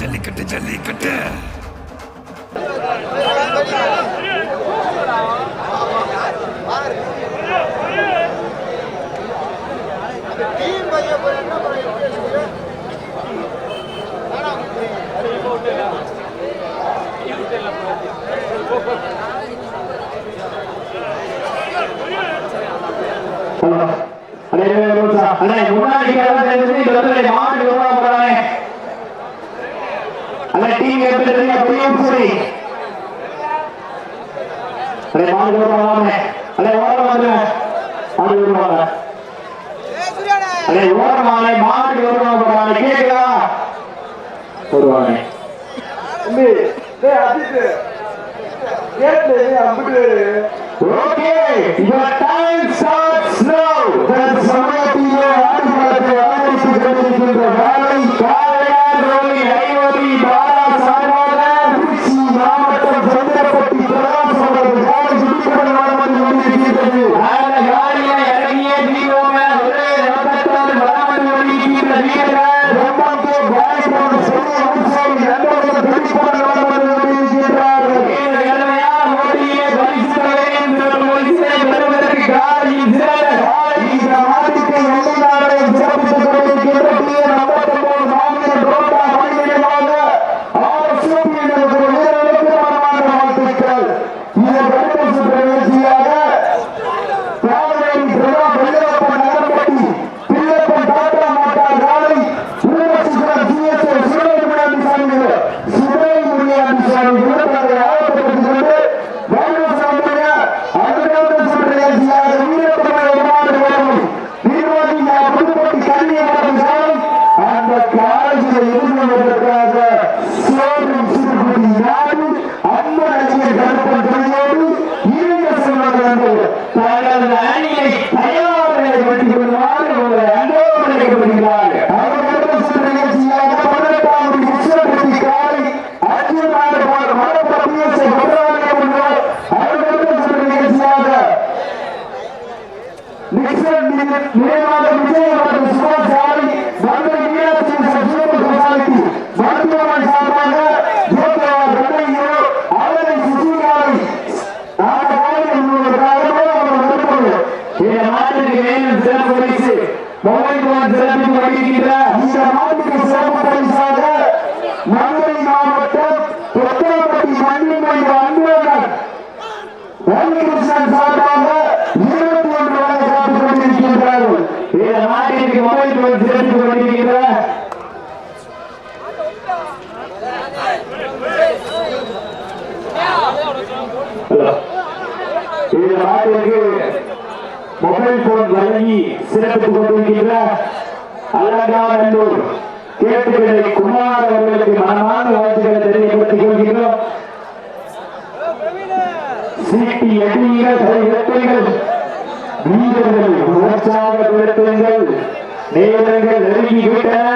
ஜல்லிக்கட்டு ஜல்லிக்கட்டு. அண்ணா முன்னாடி மாவட்ட team captain பிரியம்புரி array மாடு ஓடுறானே அரே ஓடுறானே மாடு ஓடுறானே அரே ஓடுறானே மாடு ஓடுறானே கேக்குதா டேய் அஜித் கேட்டு அம்புட்டு ஓகே யுவர் டைம் சார் করা மொபைல் போன் வழங்கி சிறப்பித்துக் கொண்டிருக்கின்ற அலங்காநல்லூர் கேட்டுகளை குமார் அவர்களுக்கு மனமான வாழ்த்துக்களை தெரியப்படுத்திக் கொள்கின்றோம். சீட்டி எதிரிகள் சரித்திரங்கள் வீரர்கள் உற்சாக விருத்தங்கள் நேரங்கள் நெருங்கிவிட்டன.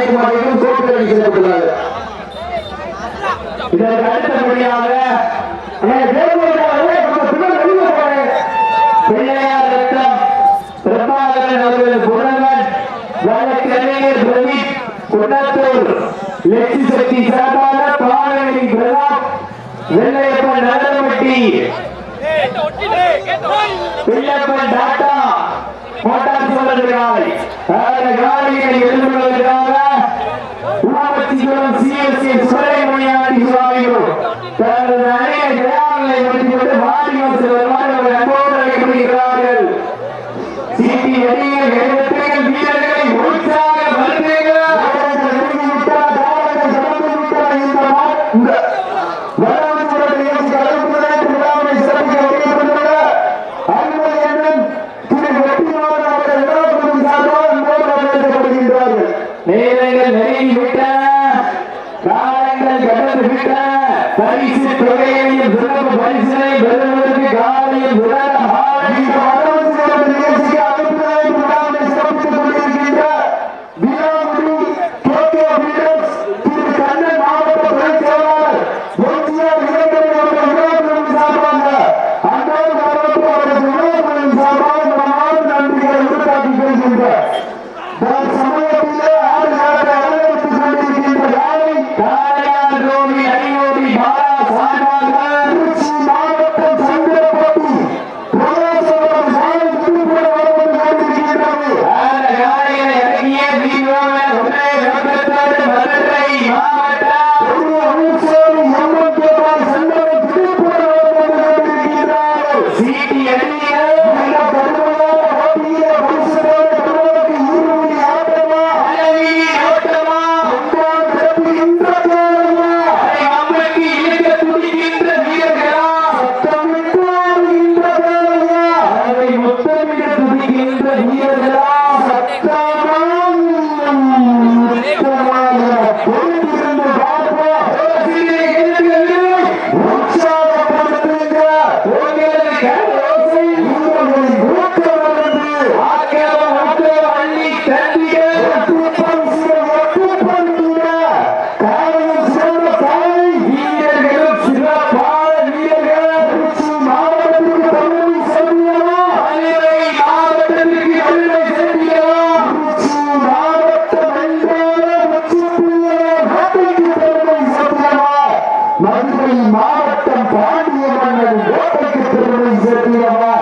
அனைத்து வகையிலும் தோற்று அளிக்கப்பட்டுள்ளது இதற்கு அடுத்தபடியாக பிள்ளையார் ரத்தம் பிரபாகரன் அவர்களது புகழ்கள் সিএসি Pode ser மாவட்டம் பாண்டிய மன்னன் கோட்டைக்கு திருமணம் சேர்த்தியவா